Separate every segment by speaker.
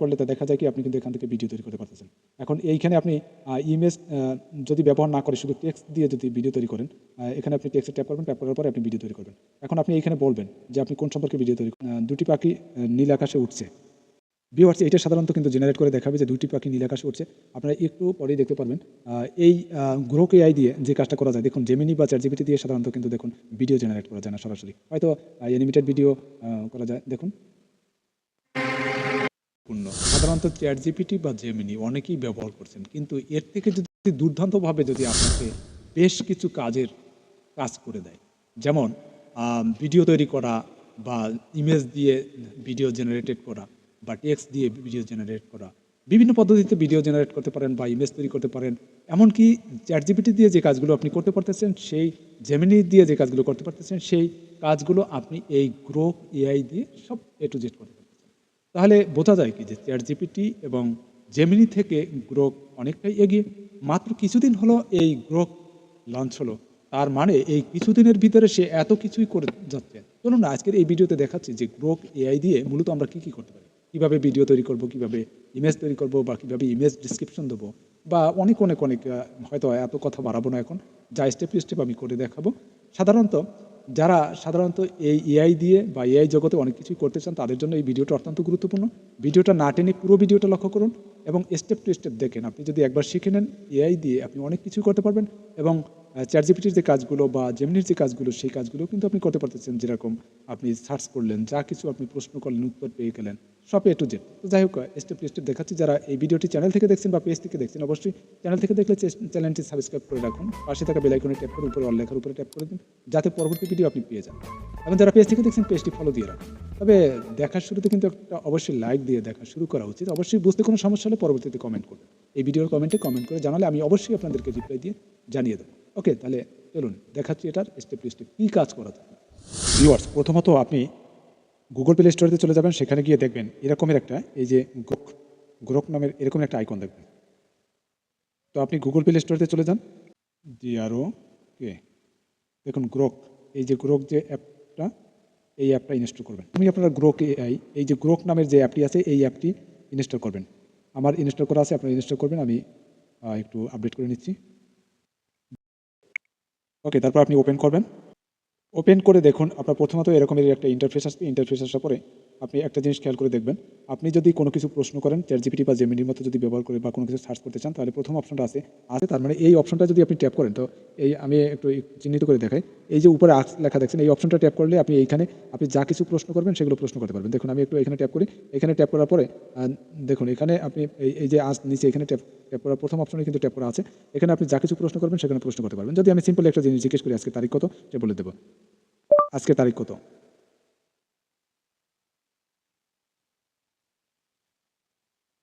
Speaker 1: করলে তা দেখা যায় কি আপনি কিন্তু এখান থেকে ভিডিও তৈরি করতে পারতেছেন। এখন এইখানে আপনি ইমেজ যদি ব্যবহার না করে শুধু টেক্সট দিয়ে যদি ভিডিও তৈরি করেন এখানে আপনি টেক্সটে ট্যাপ করবেন ট্যাপ করার পরে আপনি ভিডিও তৈরি করবেন। এখন আপনি এইখানে বলবেন যে আপনি কোন সম্পর্কে ভিডিও তৈরি। দুটি পাখি নীল আকাশে উঠছে ভিউয়ার্স এটা সাধারণত কিন্তু জেনারেট করে দেখাবে যে দুটি পাখি নীল আকাশে উঠছে আপনারা একটু পরেই দেখতে পারবেন এই গ্রোক এআই দিয়ে যে কাজটা করা যায়, দেখুন জেমিনি বা চ্যাটজিপিটি দিয়ে সাধারণত কিন্তু দেখুন ভিডিও জেনারেট করা যায় না সরাসরি। হয়তো অ্যানিমেটেড ভিডিও করা যায়। দেখুন পূর্ণ সাধারণত চ্যাট জিপিটি বা জেমিনি অনেকেই ব্যবহার করছেন। কিন্তু এর থেকে যদি দুর্দান্তভাবে যদি আপনাকে বেশ কিছু কাজের কাজ করে দেয়, যেমন ভিডিও তৈরি করা বা ইমেজ দিয়ে ভিডিও জেনারেটেড করা বা টেক্সট দিয়ে ভিডিও জেনারেট করা, বিভিন্ন পদ্ধতিতে ভিডিও জেনারেট করতে পারেন বা ইমেজ তৈরি করতে পারেন। এমনকি চ্যাট জিপিটি দিয়ে যে কাজগুলো আপনি করতে পারতেছেন, সেই জেমিনি দিয়ে যে কাজগুলো করতে পারতেছেন, সেই কাজগুলো আপনি এই গ্রো এআই দিয়ে সব এ টু জেড করতে তাহলে বোঝা যায় কি যে চ্যাট জিপিটি এবং জেমিনি থেকে গ্রোক অনেকটাই এগিয়ে। মাত্র কিছুদিন হলো এই গ্রোক লঞ্চ হলো। তার মানে এই কিছুদিনের ভিতরে সে এত কিছুই করে যাচ্ছে। চলুন না, আজকের এই ভিডিওতে দেখাচ্ছি যে গ্রোক এআই দিয়ে মূলত আমরা কি কি করতে পারি। কীভাবে ভিডিও তৈরি করব, কীভাবে ইমেজ তৈরি করব বা কীভাবে ইমেজ ডিসক্রিপশন দেবো বা অনেক অনেক অনেক হয়তো এত কথা বাড়াবো না এখন। যা স্টেপ স্টেপ আমি করে দেখাবো। সাধারণত যারা সাধারণত এই এআই দিয়ে বা এআই জগতে অনেক কিছুই করতে চান, তাদের জন্য এই ভিডিওটা অত্যন্ত গুরুত্বপূর্ণ। ভিডিওটা না টেনে পুরো ভিডিওটা লক্ষ্য করুন এবং স্টেপ টু স্টেপ দেখেন। আপনি যদি একবার শিখে নেন এআই দিয়ে, আপনি অনেক কিছু করতে পারবেন এবং চ্যাটজিপিটির যে কাজগুলো বা জেমিনির যে কাজগুলো, সেই কাজগুলো কিন্তু আপনি করতে পারতেছেন। যেরকম আপনি সার্চ করলেন, যা কিছু আপনি প্রশ্ন করলেন, উত্তর পেয়ে গেলেন। সব এ টু জেড যাই হোক স্টেপ টু স্টেপ দেখাচ্ছি। যারা এই ভিডিওটি চ্যানেল থেকে দেখছেন বা পেজ থেকে দেখছেন, অবশ্যই চ্যানেল থেকে দেখলে চ্যানেলটি সাবস্ক্রাইব করে রাখুন। পাশে থাকা বেলাইকনে ট্যাপ করে উপরে অল লেখার উপরে ট্যাপ করে দিন, যাতে পরবর্তী ভিডিও আপনি পেয়ে যান। এবং যারা পেজ থেকে দেখছেন পেজটি ফলো দিয়ে রাখুন। তবে দেখার শুরুতে কিন্তু একটা অবশ্যই লাইক দিয়ে দেখা শুরু করা উচিত। অবশ্যই বুঝতে কোনো সমস্যা হলে পরবর্তীতে কমেন্ট করবেন এই ভিডিওর কমেন্টে কমেন্ট করে জানালে আমি অবশ্যই আপনাদেরকে রিপ্লাই দিয়ে জানিয়ে দেবো। ওকে তাহলে চলুন, দেখাচ্ছি এটার স্টেপ টু স্টেপ কী কাজ করা ভিউয়ার্স প্রথমত আপনি গুগল প্লে স্টোরেতে চলে যাবেন, সেখানে গিয়ে দেখবেন এরকমের একটা, এই যে গ্রোক গ্রোক নামের এরকম একটা আইকন দেখবেন। তো আপনি গুগল প্লে স্টোরেতে চলে যান। জিআরও কে দেখুন গ্রোক এই যে গ্রোক যে অ্যাপটা, এই অ্যাপটা ইনস্টল করবেন। আমি আপনার গ্রোক এআই এই যে গ্রোক নামের যে অ্যাপটি আছে, এই অ্যাপটি ইনস্টল করবেন। আমার ইনস্টল করা আছে, আপনারা ইনস্টল করবেন, আমি একটু আপডেট করে নিচ্ছি। ওকে তারপর আপনি ওপেন করবেন। ওপেন করে দেখুন। আপনার প্রথমত এরকমের একটা ইন্টারফেস আসবে ইন্টারফেস আসার পরে আপনি একটা জিনিস খেয়াল করে দেখবেন, আপনি যদি কোনো কিছু প্রশ্ন করেন চ্যাট জিপিটি বা জেমিনির মতো যদি ব্যবহার করে বা কোনো কিছু সার্চ করতে চান, তাহলে প্রথম অপশনটা আছে আছে তার মানে এই অপশনটা যদি আপনি ট্যাপ করেন, তো এই আমি একটু চিহ্নিত করে দেখাই, এই যে উপরে লেখা দেখছেন, এই অপশনটা ট্যাপ করলে আপনি এইখানে, আপনি যা কিছু প্রশ্ন করবেন সেগুলো প্রশ্ন করতে পারবেন। দেখুন, আমি একটু এখানে ট্যাপ করি, এখানে ট্যাপ করার পরে দেখুন, এখানে আপনি এই এই যে আজ নিচে এখানে ট্যাপ ট্যাপ করার প্রথম অপশনে কিন্তু ট্যাপ করা আছে, এখানে আপনি যা কিছু প্রশ্ন করবেন সেখানে প্রশ্ন করতে পারবেন। যদি আমি সিম্পল একটা জিনিস জিজ্ঞেস করি, আজকে তারিখ কত? সে বলে দেবো। আজকে তারিখ কত?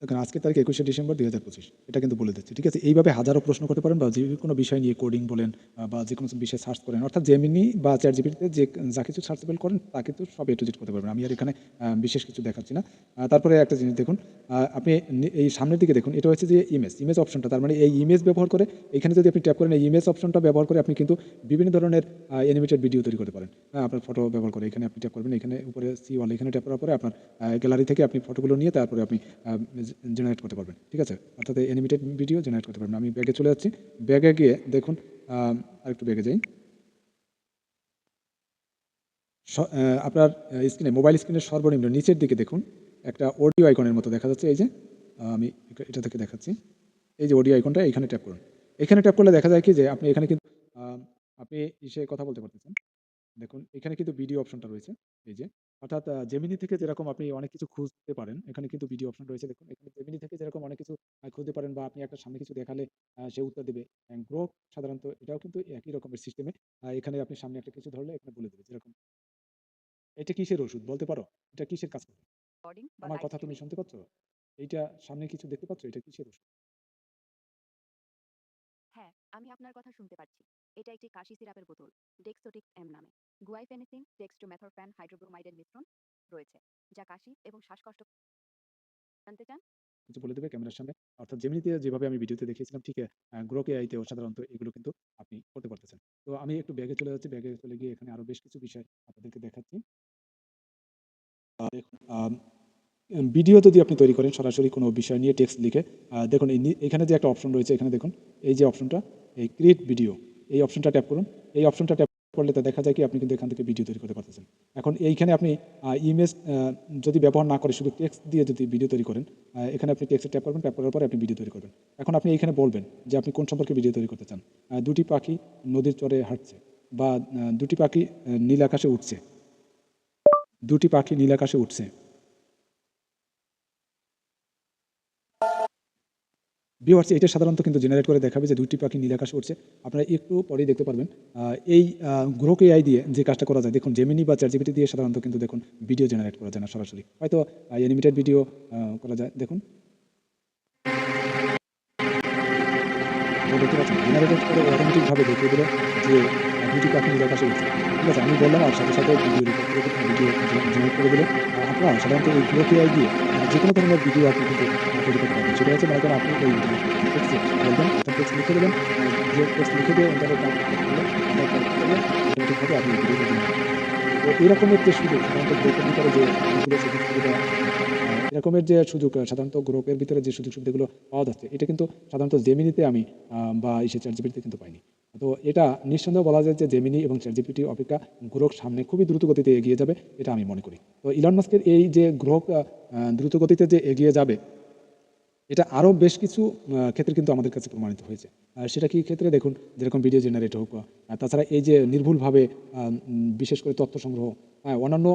Speaker 1: দেখুন আজকে তারিখ একুশে ডিসেম্বর দুই হাজার পঁচিশ, এটা কিন্তু বলে দিচ্ছে, ঠিক আছে? এইভাবে হাজারো প্রশ্ন করতে পারেন বা যে কোনো বিষয় নিয়ে কোডিং বলেন বা যে কোনো বিষয়ে সার্চ করেন, অর্থাৎ জেমিনি বা চ্যাট জিপিটিতে যে, যা কিছু সার্চেবল করেন, তা কিন্তু সব এ করতে পারবেন। আমি আর এখানে বিশেষ কিছু দেখাচ্ছি না। তারপরে একটা জিনিস দেখুন আপনি এই সামনের দিকে দেখুন, এটা হচ্ছে যে ইমেজ ইমেজ অপশনটা তার মানে এই ইমেজ ব্যবহার করে, এখানে যদি আপনি ট্যাপ করেন, এই ইমেজ অপশনটা ব্যবহার করে আপনি কিন্তু বিভিন্ন ধরনের অ্যানিমেটেড ভিডিও তৈরি করতে পারেন। হ্যাঁ আপনার ফটো ব্যবহার করে, এখানে আপনি ট্যাপ করবেন, এখানে উপরে সি ওয়াল এখানে ট্যাপ করার পরে আপনার গ্যালারি থেকে আপনি ফটোগুলো নিয়ে তারপরে আপনি জেনারেট করতে পারবেন, ঠিক আছে? অর্থাৎ অ্যানিমেটেড ভিডিও জেনারেট করতে পারবেন। আমি ব্যাগে চলে যাচ্ছি। ব্যাগে গিয়ে দেখুন আরেকটু ব্যাগে যাই। আপনার স্ক্রিনে মোবাইল স্ক্রিনের সর্বনিম্ন নিচের দিকে দেখুন, একটা অডিও আইকনের মতো দেখা যাচ্ছে। এই যে আমি এটা থেকে দেখাচ্ছি। এই যে অডিও আইকনটা এখানে ট্যাপ করুন। এখানে ট্যাপ করলে দেখা যায় কি যে, আপনি এখানে কিন্তু আপনি ইসে কথা বলতে পারতেছেন। দেখুন, এখানে কিন্তু ভিডিও অপশনটা রয়েছে। এই যে অর্থাৎ জেমিনি থেকে যেরকম আপনি অনেক কিছু খুঁজতে পারেন এখানে কিন্তু ভিডিও অপশন রয়েছে দেখুন। এখানে জেমিনি থেকে যেরকম অনেক কিছু খুঁজতে পারেন বা আপনি একটা সামনে কিছু দেখালে সে উত্তর দেবে। গ্রোক সাধারণত এটাও কিন্তু একই রকমের সিস্টেমে এখানে আপনি সামনে একটা কিছু ধরলে এখানে বলে দেবে যেরকম। এটা কিসের ওষুধ বলতে পারো? এটা কিসের কাজ করে?
Speaker 2: রেকর্ডিং বা
Speaker 1: আমার
Speaker 2: লাইভ
Speaker 1: কথা তুমি
Speaker 2: স্ট্রিমিং
Speaker 1: শুনতে পাচ্ছ? এইটা সামনে কিছু দেখতে পাচ্ছ? এটা কিসের ওষুধ?
Speaker 2: হ্যাঁ আমি আপনার কথা শুনতে পাচ্ছি এটা একটি কাশি সিরাপের বোতল ডেক্সোটিক্স এম নামে। গুয়াইফেনিসিন ডেক্সট্রোমেথরফ্যান হাইড্রোব্রোমাইডের মিশ্রণ রয়েছে, যা কাশি এবং শ্বাসকষ্ট জানতে চান।
Speaker 1: কিছু বলে দেবে ক্যামেরার সামনে? অর্থাৎ জেমিনিতে যেভাবে আমি ভিডিওতে দেখিয়েছিলাম, ঠিক গ্রোকে আইতেও সাধারণত এগুলো কিন্তু আপনি করতে পারতেছেন। তো আমি একটু ব্যাগে চলে যাচ্ছি, ব্যাগে চলে গিয়ে এখানে আরও বেশ কিছু বিষয় আপনাদেরকে দেখাচ্ছি। ভিডিও যদি আপনি তৈরি করেন, সরাসরি কোনো বিষয় নিয়ে টেক্সট লিখে দেখুন এখানে যে একটা অপশন রয়েছে, এখানে দেখুন, এই যে অপশনটা এই ক্রিয়েট ভিডিও এই অপশনটা ট্যাপ করুন, এই অপশনটা ট্যাপ করলে তা দেখা যায় কি আপনি কিন্তু এখান থেকে ভিডিও তৈরি করতে পারতেছেন। এখন এইখানে আপনি ইমেজ যদি ব্যবহার না করে শুধু টেক্সট দিয়ে যদি ভিডিও তৈরি করেন এখানে আপনি টেক্সটে ট্যাপ করবেন ট্যাপ করার পরে আপনি ভিডিও তৈরি করবেন। এখন আপনি এইখানে বলবেন যে আপনি কোন সম্পর্কে ভিডিও তৈরি করতে চান। দুটি পাখি নদীর চরে হাঁটছে বা দুটি পাখি নীল আকাশে উঠছে। দুটি পাখি নীল আকাশে উঠছে। ভিউয়ার্স এটা সাধারণত কিন্তু জেনারেট করে দেখাবে যে দুইটি পাখি নীলাকাশ উঠছে আপনারা একটু পরেই দেখতে পারবেন। এই গ্রোকে আই দিয়ে যে কাজটা করা যায়, দেখুন জেমিনি বা চ্যাটজিপিটি দিয়ে সাধারণত কিন্তু দেখুন ভিডিও জেনারেট করা যায় না সরাসরি। হয়তো অ্যানিমেটেড ভিডিও করা যায়। দেখুন। দেখতে পাচ্ছেন জেনারেটেড করে অটোমেটিকভাবে দেখিয়ে দিল যে দুটি পাখি নীল আকাশে উঠছে ঠিক আছে আমি বললাম আর সাথে সাথে ভিডিও ভিডিও জেনারেট করে দিল? আপনারা সাধারণত এই গ্রোক এআই দিয়ে আহ, যে কোনো ধরনের ভিডিও আপনি কিন্তু তৈরি করতে পারবেন। সেটা হচ্ছে মনে করেন আপনি ওই টেক্সট লিখে দেবেন যে টেক্সট লিখে দিয়ে ইন্টারনেট অটোমেটিকভাবে আপনি ভিডিও তো এরকমের যে সুযোগ সাধারণত গ্রুপের ভিতরে যে সুযোগ সুবিধা এরকমের যে সুযোগ সাধারণত গ্রুপের ভিতরে যে সুযোগ সুবিধাগুলো পাওয়া যাচ্ছে এটা কিন্তু সাধারণত জেমিনিতে আমি বা ইসে চ্যাট জিপিটিতে কিন্তু পাইনি। তো এটা নিঃসন্দেহ বলা যায় যে জেমিনি এবং চ্যাট জিপিটি অপেক্ষা গ্রহ সামনে খুবই দ্রুতগতিতে এগিয়ে যাবে, এটা আমি মনে করি। তো ইলন মাস্কের এই যে গ্রহ দ্রুতগতিতে যে এগিয়ে যাবে এটা আরও বেশ কিছু ক্ষেত্রে কিন্তু আমাদের কাছে প্রমাণিত হয়েছে। আর সেটা কি ক্ষেত্রে? দেখুন, যেরকম ভিডিও জেনারেট হোক তাছাড়া এই যে নির্ভুলভাবে বিশেষ করে তথ্য সংগ্রহ হ্যাঁ অন্যান্য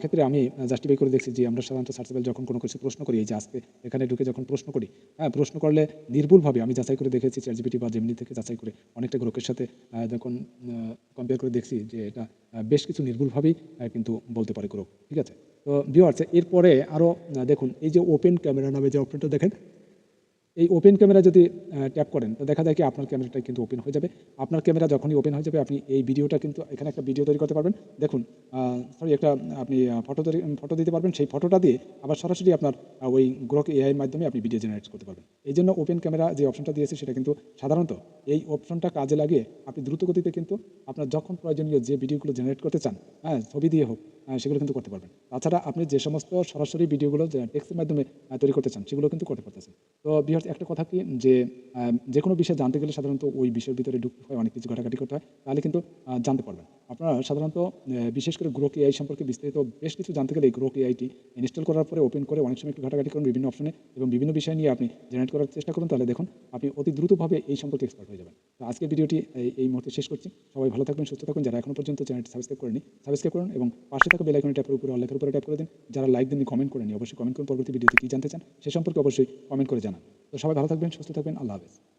Speaker 1: ক্ষেত্রে আমি জাস্টিফাই করে দেখছি যে আমরা সাধারণত সার্চেবল যখন কোনো কিছু প্রশ্ন করি, এই যে আজকে এখানে ঢুকে যখন প্রশ্ন করি হ্যাঁ প্রশ্ন করলে নির্ভুলভাবে আমি যাচাই করে দেখেছি চ্যাটজিপিটি বা জেমিনি থেকে যাচাই করে অনেকটা গ্রোকের সাথে যখন কম্পেয়ার করে দেখছি যে এটা বেশ কিছু নির্ভুলভাবেই কিন্তু বলতে পারে গ্রুপ ঠিক আছে? তো ভিওয়ার্স এরপরে আরও দেখুন এই যে ওপেন ক্যামেরা নামে যে অপশনটা দেখেন এই ওপেন ক্যামেরা যদি ট্যাপ করেন, তো দেখা যায় কি আপনার ক্যামেরাটা কিন্তু ওপেন হয়ে যাবে। আপনার ক্যামেরা যখনই ওপেন হয়ে যাবে, আপনি এই ভিডিওটা কিন্তু এখানে একটা ভিডিও তৈরি করতে পারবেন। দেখুন সরি একটা, আপনি ফটো তৈরি ফটো দিতে পারবেন। সেই ফটোটা দিয়ে আবার সরাসরি আপনার ওই গ্রোক এআইয়ের মাধ্যমে আপনি ভিডিও জেনারেট করতে পারবেন। এই জন্য ওপেন ক্যামেরা যে অপশনটা দিয়েছে, সেটা কিন্তু সাধারণত এই অপশনটা কাজে লাগিয়ে আপনি দ্রুত গতিতে কিন্তু আপনার যখন প্রয়োজনীয় যে ভিডিওগুলো জেনারেট করতে চান হ্যাঁ ছবি দিয়ে হোক সেগুলো কিন্তু করতে পারবেন। তাছাড়া আপনি যে সমস্ত সরাসরি ভিডিওগুলো টেক্সটের মাধ্যমে তৈরি করতে চান, সেগুলো কিন্তু করতে পারতেছেন। তো বিহার একটা কথা কি, যে যে কোনো বিষয়ে জানতে গেলে সাধারণত ওই বিষয়ের ভিতরে ঢুকতে হয় অনেক কিছু ঘাটাঘাটি করতে হয়, তাহলে কিন্তু জানতে পারবেন। আপনারা সাধারণত বিশেষ করে গ্রোক এআই সম্পর্কে বিস্তারিত বেশ কিছু জানতে গেলে এই গ্রোক এআইটি ইনস্টল করার পরে ওপেন করে অনেক সময় একটু ঘাটাঘাটি করুন বিভিন্ন অপশনে এবং বিভিন্ন বিষয় নিয়ে আপনি জেনারেট করার চেষ্টা করুন, তাহলে দেখুন আপনি অতি দ্রুতভাবে এই সম্পর্কে এক্সপার্ট হয়ে যাবেন। তো আজকের ভিডিওটি এই- মুহূর্তে শেষ করছি। সবাই ভালো থাকবেন, সুস্থ থাকুন। যারা এখনও পর্যন্ত চ্যানেলটি সাবস্ক্রাইব করেনি সাবস্ক্রাইব করুন এবং পাশে থাকা বেল আইকনের ট্যাপের উপরে অলেখের উপরে ট্যাপ করে দিন। যারা লাইক দেননি কমেন্ট করেনি অবশ্যই কমেন্ট করুন, পরবর্তী ভিডিওতে কী জানতে চান, সে সম্পর্কে অবশ্যই কমেন্ট করে জানান। তো সবাই ভালো থাকবেন, সুস্থ থাকবেন। আল্লাহ হাফেজ।